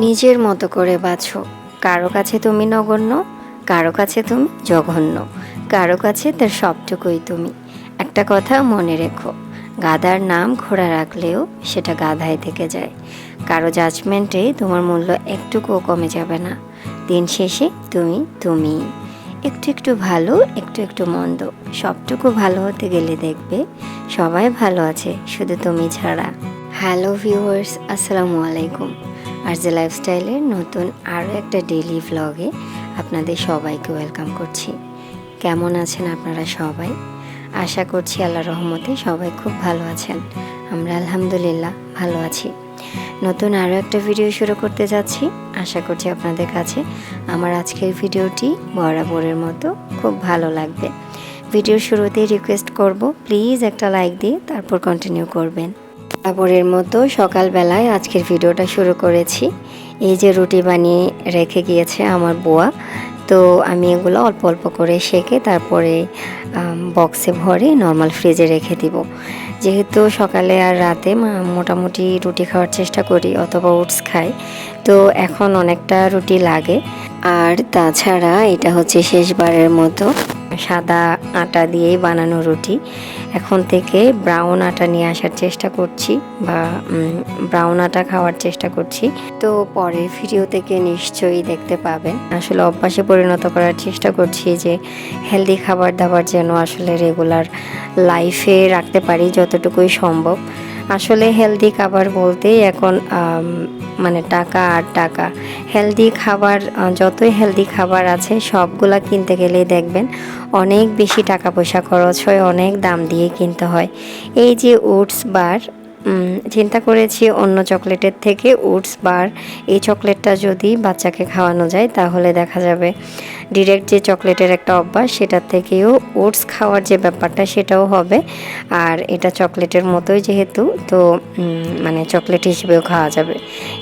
নিজের মতো করে বাছো কারও কাছে তুমি নগণ্য, কারও কাছে তুমি জঘন্য, কারও কাছে তার সবটুকুই তুমি। একটা কথা মনে রেখো গাধার নাম ঘোড়া রাখলেও সেটা গাধায় থেকে যায়। কারও জাজমেন্টে তোমার মূল্য একটুকুও কমে যাবে না। দিন শেষে তুমি তুমি। একটু একটু ভালো, একটু একটু মন্দ। সবটুকু ভালো হতে গেলে দেখবে সবাই ভালো আছে, শুধু তুমি ছাড়া। হ্যালো ভিউয়ার্স, আসসালামু আলাইকুম। আর যে লাইফস্টাইলের নতুন আরও একটা ডেইলি ভ্লগে আপনাদের সবাইকে ওয়েলকাম করছি। কেমন আছেন আপনারা সবাই? আশা করছি আল্লাহ রহমতে সবাই খুব ভালো আছেন। আমরা আলহামদুলিল্লাহ ভালো আছি। নতুন আরও একটা ভিডিও শুরু করতে যাচ্ছি। আশা করছি আপনাদের কাছে আমার আজকের ভিডিওটি বরাবরের মতো খুব ভালো লাগবে। ভিডিওর শুরুতেই রিকোয়েস্ট করব প্লিজ একটা লাইক দিয়ে তারপর কন্টিনিউ করবেন। বরাবরের মতো সকালবেলায় আজকের ভিডিওটা শুরু করেছি। এই যে রুটি বানিয়ে রেখে গিয়েছে আমার বুয়া। তো আমি এগুলো অল্প অল্প করে সেকে তারপরে বক্সে ভরে নর্মাল ফ্রিজে রেখে দিব। যেহেতু সকালে আর রাতে মোটামুটি রুটি খাওয়ার চেষ্টা করি, অথবা ওটস খাই। তো এখন অনেকটা রুটি লাগে। আর তাছাড়া এটা হচ্ছে শেষবারের মতো সাদা আটা দিয়েই বানানো রুটি। এখন থেকে ব্রাউন আটা নিয়ে আসার চেষ্টা করছি বা ব্রাউন আটা খাওয়ার চেষ্টা করছি। তো পরের ভিডিও থেকে নিশ্চয়ই দেখতে পাবেন। আসলে অভ্যাসে পরিণত করার চেষ্টা করছি যে হেলদি খাবার দাবার যেন আসলে রেগুলার লাইফে রাখতে পারি যতটুকুই সম্ভব। আসলে হেলদি খাবার বলতেই এখন মানে টাকা আর টাকা। হেলদি খাবার যতই হেলদি খাবার আছে, সবগুলা কিনতে গেলেই দেখবেন অনেক বেশি টাকা পয়সা খরচ হয়, অনেক দাম দিয়ে কিনতে হয়। এই যে ওটস বার চিন্তা করেছি অন্য চকলেটের থেকে ওটস বার। এই চকলেটটা যদি বাচ্চাকে খাওয়ানো যায়, তাহলে দেখা যাবে ডিরেক্ট যে চকলেটের একটা অভ্যাস সেটার থেকেও ওটস খাওয়ার যে ব্যাপারটা, সেটাও হবে। আর এটা চকলেটের মতোই যেহেতু, তো মানে চকলেট হিসেবেও খাওয়া যাবে।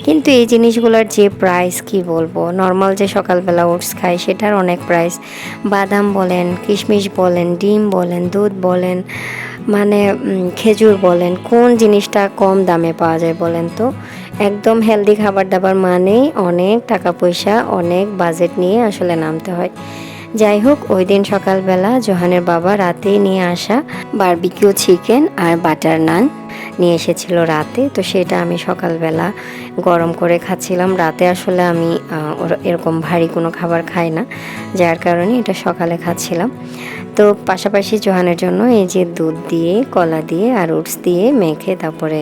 কিন্তু এই জিনিসগুলোর যে প্রাইস, কি বলব? নর্মাল যে সকালবেলা ওটস খাই, সেটার অনেক প্রাইস। বাদাম বলেন, কিশমিশ বলেন, ডিম বলেন, দুধ বলেন মানে খেজুর বলেন, কোন জিনিসটা কম দামে পাওয়া যায় বলেন তো? একদম হেলদি খাবার দাবার মানেই অনেক টাকা পয়সা, অনেক বাজেট নিয়ে আসলে নামতে হয়। যাই হোক, ওই দিন সকালবেলা জোহানের বাবা রাতেই নিয়ে আসা বারবিকিউ চিকেন আর বাটার নান নিয়ে এসেছিল রাতে। তো সেটা আমি সকালবেলা গরম করে খাচ্ছিলাম। রাতে আসলে আমি এরকম ভারী কোনো খাবার খাই না, যার কারণে এটা সকালে খাচ্ছিলাম। তো পাশাপাশি জোহানের জন্য এই যে দুধ দিয়ে, কলা দিয়ে আর ওটস দিয়ে মেখে তারপরে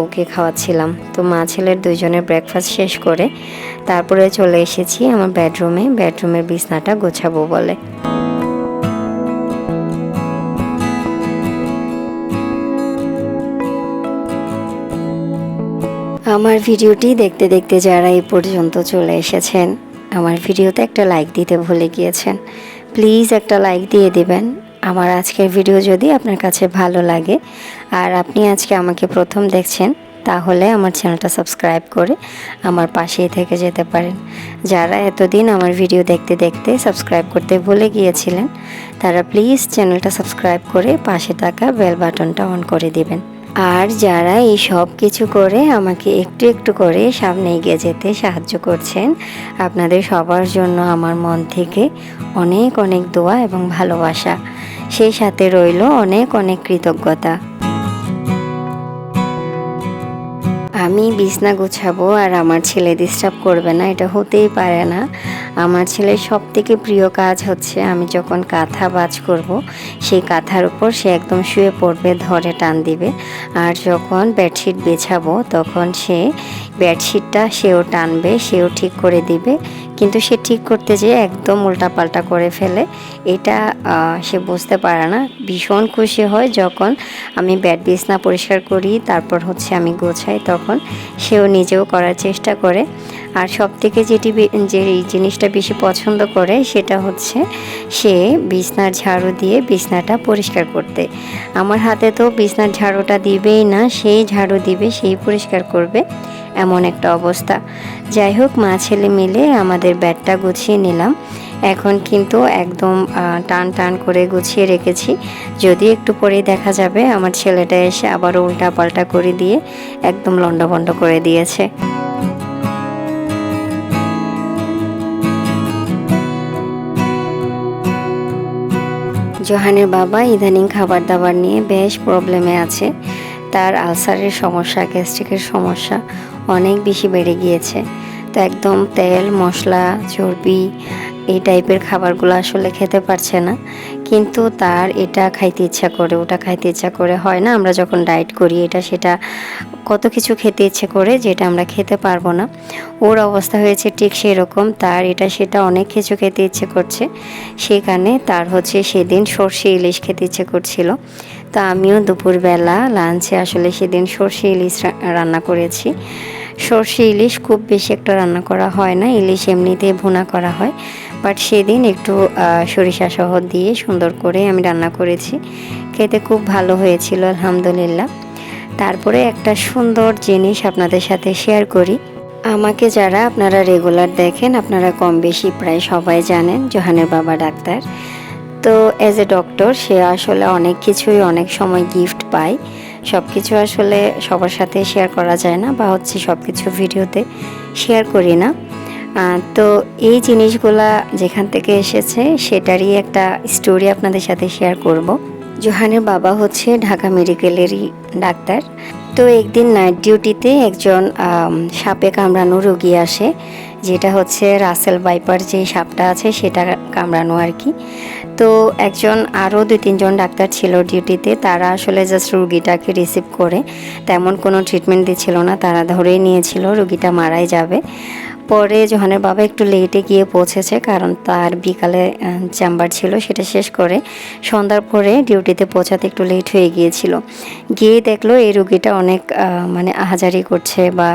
ওকে খাওয়াচ্ছিলাম। তো মা ছেলের দুইজনের ব্রেকফাস্ট শেষ করে তারপরে চলে এসেছি আমার বেডরুমে বেডরুমের বিছনাটা গোছাবো বলে। আমার ভিডিওটি দেখতে দেখতে যারা এই পর্যন্ত চলে এসেছেন, আমার ভিডিওতে একটা লাইক দিতে ভুলে গিয়েছেন। প্লিজ একটা লাইক দিয়ে দিবেন। আমার আজকের ভিডিও যদি আপনার কাছে ভালো লাগে আর আপনি আজকে আমাকে প্রথম দেখছেন, তাহলে আমার চ্যানেলটা সাবস্ক্রাইব করে আমার পাশেই থেকে যেতে পারেন। যারা এতদিন আমার ভিডিও দেখতে দেখতে সাবস্ক্রাইব করতে ভুলে গিয়েছিলেন, তারা প্লিজ চ্যানেলটা সাবস্ক্রাইব করে পাশে থাকা বেল বাটনটা অন করে দিবেন। আর যারা এই সব কিছু করে আমাকে একটু একটু করে সামনে এগিয়ে যেতে সাহায্য করছেন, আপনাদের সবার জন্য আমার মন থেকে অনেক অনেক দোয়া এবং ভালোবাসা। সেই সাথে রইল অনেক অনেক কৃতজ্ঞতা। আমি বিছনা গুছাবো আর আমার ছেলে ডিস্টার্ব করবে না, এটা হতেই পারে না। আমার ছেলের সব থেকে প্রিয় কাজ হচ্ছে আমি যখন কাঁথা বাজ করব, সেই কাঁথার উপর সে একদম শুয়ে পড়বে, ধরে টান দিবে। আর যখন বেডশিট বেছাবো, তখন সে বেডশিটটা সেও টানবে, সেও ঠিক করে দিবে। কিন্তু সে ঠিক করতে যেয়ে একদম উল্টাপাল্টা করে ফেলে। এটা সে বুঝতে পারে না। ভীষণ খুশি হয় যখন আমি বেড বিছনা পরিষ্কার করি, তারপর হচ্ছে আমি গোছাই, তখন সেও নিজেও করার চেষ্টা করে। আর সব থেকে যেটি যে এই জিনিসটা বেশি পছন্দ করে সেটা হচ্ছে সে বিছনার ঝাড়ু দিয়ে বিছনাটা পরিষ্কার করতে। আমার হাতে তো বিছনার ঝাড়ুটা দিবেই না, সেই ঝাড়ু দিবে, সেই পরিষ্কার করবে, এমন একটা অবস্থা। যাই হোক, মা ছেলে মিলে আমাদের ব্যাটটা গুছিয়ে নিলাম। এখন কিন্তু একদম টান টান করে গুছিয়ে রেখেছি। যদি একটু পরেই দেখা যাবে, আমার ছেলেটা এসে আবার উল্টা পাল্টা করে দিয়ে একদম লন্ডভন্ড করে দিয়েছে। জোহানের বাবা ইদানিং খাবার দাবার নিয়ে বেশ প্রবলেমে আছে। তার আলসারের সমস্যা, গ্যাস্ট্রিকের সমস্যা অনেক বেশি বেড়ে গিয়েছে। তো একদম তেল, মশলা, চর্বি এই টাইপের খাবারগুলো আসলে খেতে পারছে না। কিন্তু তার এটা খাইতে ইচ্ছা করে, ওটা খাইতে ইচ্ছা করে হয় না। আমরা যখন ডায়েট করি, এটা সেটা কত কিছু খেতে ইচ্ছে করে যেটা আমরা খেতে পারব না। ওর অবস্থা হয়েছে ঠিক সেরকম, তার এটা সেটা অনেক কিছু খেতে ইচ্ছে করছে। সেখানে তার হচ্ছে সেদিন সর্ষে ইলিশ খেতে ইচ্ছে করছিল। তো আমিও দুপুরবেলা লাঞ্চে আসলে সেদিন সর্ষে ইলিশ রান্না করেছি। সর্ষে ইলিশ খুব বেশি একটা রান্না করা হয় না, ইলিশ এমনিতেই ভুনা করা হয়। বাট সেদিন একটু সরিষা সহ দিয়ে সুন্দর করে আমি রান্না করেছি। খেতে খুব ভালো হয়েছিল, আলহামদুলিল্লাহ। তারপরে একটা সুন্দর জিনিস আপনাদের সাথে শেয়ার করি। আমাকে যারা আপনারা রেগুলার দেখেন, আপনারা কম বেশি প্রায় সবাই জানেন, জোহানের বাবা ডাক্তার। তো অ্যাজ এ ডক্টর সে আসলে অনেক কিছুই অনেক সময় গিফট পায়। সব কিছু আসলে সবার সাথে শেয়ার করা যায় না বা হচ্ছে সব কিছু ভিডিওতে শেয়ার করি না। তো এই জিনিসগুলা যেখান থেকে এসেছে, সেটারই একটা স্টোরি আপনাদের সাথে শেয়ার করব। জোহানের বাবা হচ্ছে ঢাকা মেডিকেলেরই ডাক্তার। তো একদিন নাইট ডিউটিতে একজন সাপে কামড়ানো রোগী আসে, যেটা হচ্ছে রাসেল বাইপার যে সাপটা আছে সেটা কামড়ানো আর কি। তো একজন আরও দুই তিনজন ডাক্তার ছিল ডিউটিতে, তারা আসলে জাস্ট রুগীটাকে রিসিভ করে, তেমন কোনো ট্রিটমেন্ট দিচ্ছিল না, তারা ধরেই নিয়েছিল রুগীটা মারাই যাবে। পরে জোহানের বাবা একটু লেটে গিয়ে পৌঁছেছে কারণ তার বিকালে চেম্বার ছিল সেটা শেষ করে সন্ধ্যার পরে ডিউটিতে পৌঁছাতে একটু লেট হয়ে গিয়েছিল। গিয়ে দেখল এই রুগীটা অনেক মানে আহাজারি করছে বা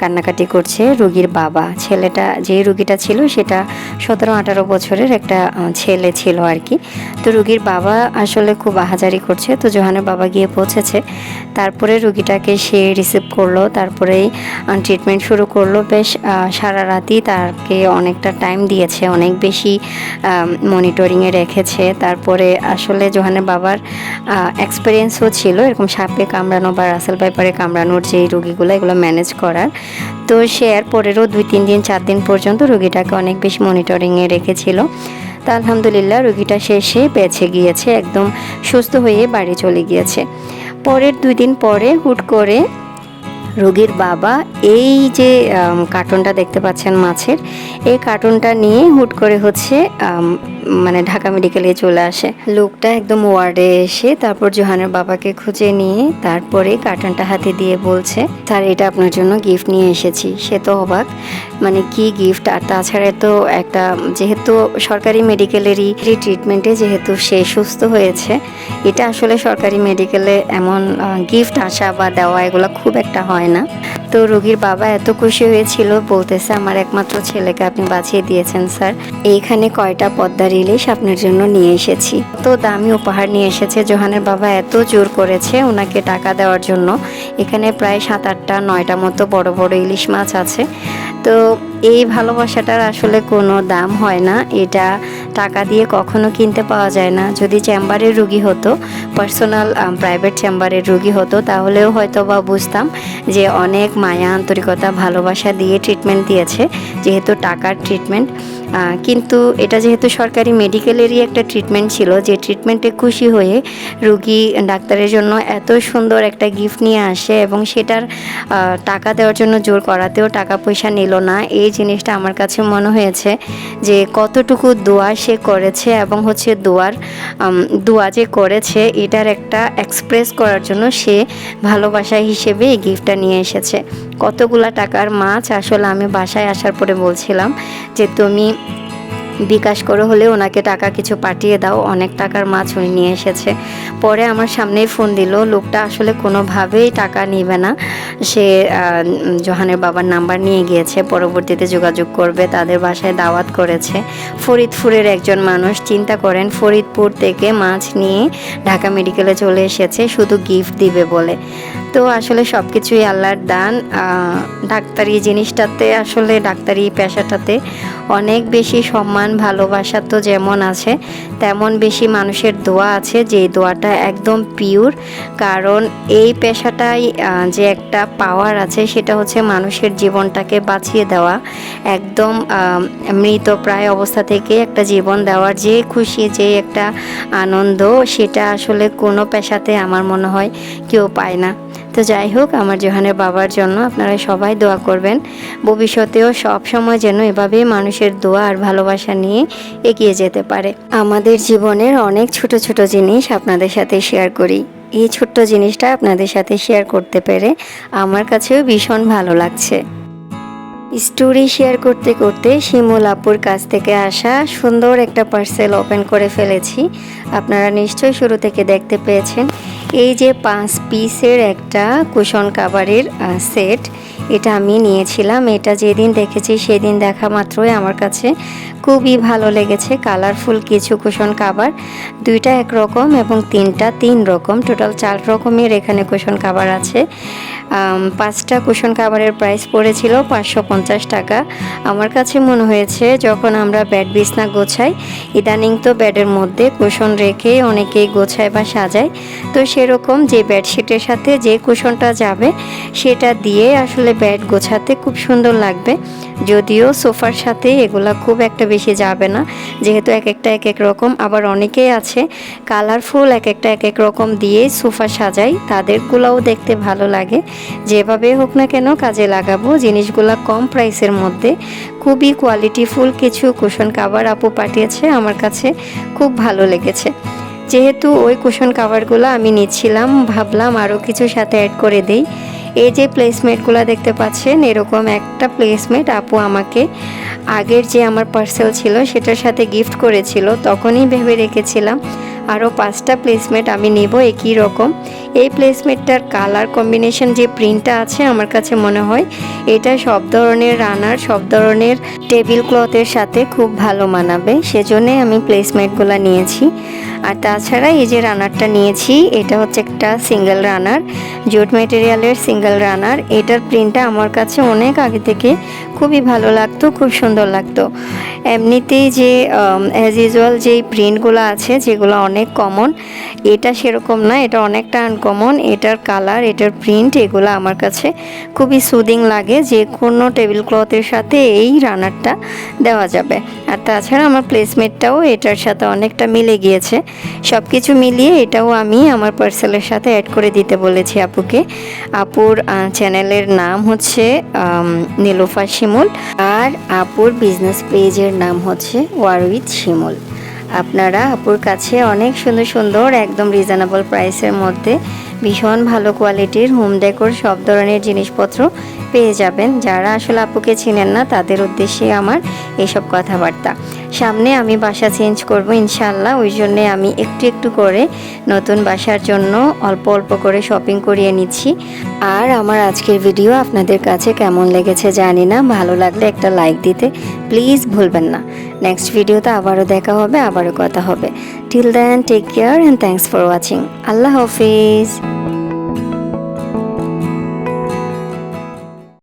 কান্নাকাটি করছে রুগীর বাবা। ছেলেটা যে রুগীটা ছিল সেটা সতেরো আঠারো বছরের একটা ছেলে ছিল আর কি। তো রুগীর বাবা আসলে খুব আহাজারি করছে। তো জোহানের বাবা গিয়ে পৌঁছেছে। তারপরে রুগীটাকে সে রিসিভ করল। তারপরেই ট্রিটমেন্ট শুরু করল। বেশ আহ, সারা রাতই তাকে অনেকটা টাইম দিয়েছে, অনেক বেশি মনিটরিংয়ে রেখেছে। তারপরে আসলে জোহানের বাবার এক্সপিরিয়েন্সও ছিল এরকম সাপে কামড়ানো বা রাসেল পাইপারে কামড়ানোর যে রুগীগুলো, এগুলো ম্যানেজ করার। তো সে এর পরেরও দুই, তিন দিন, চার দিন পর্যন্ত রুগীটাকে অনেক বেশি মনিটরিংয়ে রেখেছিল। তা আলহামদুলিল্লাহ রুগীটা শেষে বেঁচে গিয়েছে, একদম সুস্থ হয়ে বাড়ি চলে গিয়েছে। পরের দুই দিন পরে হুট করে রোগীর বাবা এই যে কার্টুনটা দেখতে পাচ্ছেন মাছের, এই কার্টুনটা নিয়ে হুট করে হচ্ছে মানে ঢাকা মেডিকেলে চলে আসে। লোকটা একদম ওয়ার্ডে এসে তারপর জোহানের বাবাকে খুঁজে নিয়ে তারপরে কার্টুনটা হাতে দিয়ে বলছে, স্যার, এটা আপনার জন্য গিফট নিয়ে এসেছি। সে তো অবাক মানে কি গিফট? আর তাছাড়া তো একটা, যেহেতু সরকারি মেডিকেলেরই ট্রিটমেন্টে যেহেতু সে সুস্থ হয়েছে, এটা আসলে সরকারি মেডিকেলে এমন গিফট আসা বা দেওয়া এগুলো খুব একটা হয় না। তো রোগীর বাবা এত খুশি হয়েছিল বলতেছে, আমার একমাত্র ছেলেকে আপনি বাঁচিয়ে দিয়েছেন, স্যার। এইখানে কয়টা পদ্মার ইলিশ আপনার জন্য নিয়ে এসেছি। তো দামি উপহার নিয়ে এসেছে। জোহানের বাবা এত জোর করেছে ওনাকে টাকা দেওয়ার জন্য। এখানে প্রায় সাত আটটা, নয়টা মতো বড় বড় ইলিশ মাছ আছে। তো এই ভালোবাসাটার আসলে কোনো দাম হয় না। এটা টাকা দিয়ে কখনো কিনতে পাওয়া যায় না। যদি চেম্বারের রুগী হতো, পার্সোনাল প্রাইভেট চেম্বারের রুগী হতো, তাহলেও হয়তো বা বুঝতাম যে অনেক মায়া আন্তরিকতা ভালোবাসা দিয়ে ট্রিটমেন্ট দিয়েছে যেহেতু টাকার ট্রিটমেন্ট কিন্তু এটা যেহেতু সরকারি মেডিকেলেরই একটা ট্রিটমেন্ট ছিল, যে ট্রিটমেন্টে খুশি হয়ে রুগী ডাক্তারের জন্য এত সুন্দর একটা গিফট নিয়ে আসে এবং সেটার টাকা দেওয়ার জন্য জোর করাতেও টাকা পয়সা নিল না, এই জিনিসটা আমার কাছে মনে হয়েছে যে কতটুকু দোয়া সে করেছে এবং হচ্ছে দোয়ার দোয়া যে করেছে এটার একটা এক্সপ্রেস করার জন্য সে ভালোবাসা হিসেবে এই গিফটটা নিয়ে এসেছে। কতগুলা টাকার মাছ আসলে আমি বাসায় আসার পরে বলছিলাম যে তুমি বিকাশ করে হলে ওনাকে টাকা কিছু পাঠিয়ে দাও, অনেক টাকার মাছ উনি নিয়ে এসেছে। পরে আমার সামনেই ফোন দিল, লোকটা আসলে কোনোভাবেই টাকা নিবে না। সে জোহানের বাবার নাম্বার নিয়ে গিয়েছে, পরবর্তীতে যোগাযোগ করবে, তাদের বাসায় দাওয়াত করেছে। ফরিদপুরের একজন মানুষ, চিন্তা করেন, ফরিদপুর থেকে মাছ নিয়ে ঢাকা মেডিকেলে চলে এসেছে, শুধু গিফট দিবে বলে। তো আসলে সব কিছুই আল্লাহর দান। ডাক্তারি জিনিসটাতে আসলে ডাক্তারি পেশাটাতে অনেক বেশি সম্মান ভালোবাসা তো যেমন আছে তেমন বেশি মানুষের দোয়া আছে যে দোয়াটা একদম পিওর কারণ এই পেশাটাই যে একটা পাওয়ার আছে সেটা হচ্ছে মানুষের জীবনটাকে বাঁচিয়ে দেওয়া। একদম আহ, মৃতপ্রায় অবস্থা থেকে একটা জীবন দেওয়ার যে খুশি যে একটা আনন্দ সেটা আসলে কোনো পেশাতে আমার মনে হয় কেউ পায় না। তো যাই হোক, আমার জোহানের বাবার জন্য আপনারা সবাই দোয়া করবেন। ভবিষ্যতেও সব সময় যেন এভাবেই মানুষের দোয়া আর ভালোবাসা নিয়ে এগিয়ে যেতে পারে। আমাদের জীবনের অনেক ছোট ছোট জিনিস আপনাদের সাথে শেয়ার করি। এই ছোট্ট জিনিসটা আপনাদের সাথে শেয়ার করতে পেরে আমার কাছেও ভীষণ ভালো লাগছে। স্টোরি শেয়ার করতে করতে শিমুল আপুর কাছ থেকে আসা সুন্দর একটা পার্সেল ওপেন করে ফেলেছি। আপনারা নিশ্চয়ই শুরু থেকে দেখতে পেয়েছেন। এই যে পাঁচ পিসের একটা কুশন কাভারের সেট, এটা আমি নিয়েছিলাম। এটা যেদিন দেখেছি সেদিন দেখা মাত্রই আমার কাছে খুবই ভালো লেগেছে, কালারফুল কিছু কুশন কাভার দুইটা একরকম এবং তিনটা তিন রকম, টোটাল চার রকমের এখানে কুশন কাভার আছে। পাঁচটা কুশন কাভারের প্রাইস পড়েছিল পাঁচশো পঞ্চাশ টাকা। আমার কাছে মনে হয়েছে যখন আমরা ব্যাড বিছনা গোছাই, ইদানিং তো ব্যাডের মধ্যে কুশন রেখে অনেকেই গোছায় বা সাজায়। তো সেরকম যে বেডশিটের সাথে যে কুশনটা যাবে, সেটা দিয়ে আসলে বেড গোছাতে খুব সুন্দর লাগবে। যদিও সোফার সাথে এগুলা খুব একটা বেশি যাবে না, যেহেতু এক একটা এক এক রকম। আবার অনেকেই আছে কালারফুল এক একটা এক এক রকম দিয়ে সোফা সাজাই, তাদেরগুলোও দেখতে ভালো লাগে। যেভাবে হোক না কেন কাজে লাগাবো, জিনিসগুলা কম প্রাইসের মধ্যে। খুবই কোয়ালিটিফুল কিছু কুশন কাভার আপু পাঠিয়েছে, আমার কাছে খুব ভালো লেগেছে। যেহেতু ওই কুশন কাভারগুলো আমি নিচ্ছিলাম, ভাবলাম আরও কিছু সাথে অ্যাড করে দেই। এই যে প্লেসমেটগুলো দেখতে পাচ্ছেন, এরকম একটা প্লেসমেট আপু আমাকে আগের যে আমার পার্সেল ছিল, সেটার সাথে গিফট করেছিল, তখনই ভেবে রেখেছিলাম, আরও পাঁচটা প্লেসমেট আমি নেব, একই রকম। এই প্লেসমেটটার কালার কম্বিনেশন যে প্রিন্টটা আছে, আমার কাছে মনে হয়, এটা সব ধরনের রানার সব ধরনের টেবিল ক্লথের সাথে খুব ভালো মানাবে, সেজন্যে আমি প্লেসমেটগুলো নিয়েছি। আর তাছাড়া এই যে রানারটা নিয়েছি, এটা হচ্ছে একটা সিঙ্গেল রানার জুট মেটেরিয়ালের সিঙ্গেল রানার এটার প্রিন্টটা আমার কাছে অনেক আগে থেকে খুবই ভালো লাগতো, খুব সুন্দর লাগতো। এমনিতেই যে অ্যাজ ইউজুয়াল যেই প্রিন্টগুলো আছে, যেগুলো অনেক কমন এটা সেরকম না এটা অনেকটা আনকমন এটার কালার এটার প্রিন্ট এগুলো আমার কাছে খুবই সুদিং লাগে। যে কোনো টেবিল ক্লথের সাথে এই রানারটা দেওয়া যাবে। আর তাছাড়া আমার প্লেসমেন্টটাও এটার সাথে অনেকটা মিলে গিয়েছে। সব কিছু মিলিয়ে এটাও আমি আমার পার্সেলের সাথে অ্যাড করে দিতে বলেছি আপুকে। আপুর চ্যানেলের নাম হচ্ছে নীলোফা শিমুল। আর আপুর বিজনেস পেজের নাম হচ্ছে ওয়ার উইথ শিমুল। আপনারা আপুর কাছে অনেক সুন্দর সুন্দর, একদম রিজনেবল প্রাইসের মধ্যে ভীষণ ভালো কোয়ালিটির হোম ডেকোর সব ধরনের জিনিসপত্র পেয়ে যাবেন। যারা আসলে আপুকে চিনেন না, তাদের উদ্দেশ্যে আমার এইসব কথাবার্তা। সামনে আমি বাসা চেঞ্জ করব ইনশাল্লাহ ওই জন্যে আমি একটু একটু করে নতুন বাসার জন্য অল্প অল্প করে শপিং করিয়ে নিচ্ছি। আর আমার আজকের ভিডিও আপনাদের কাছে কেমন লেগেছে জানি না, ভালো লাগলে একটা লাইক দিতে। প্লিজ ভুলবেন না। নেক্সট ভিডিওতে আবারও দেখা হবে, আবারও কথা হবে। Till then take care and thanks for watching Allah Hafiz.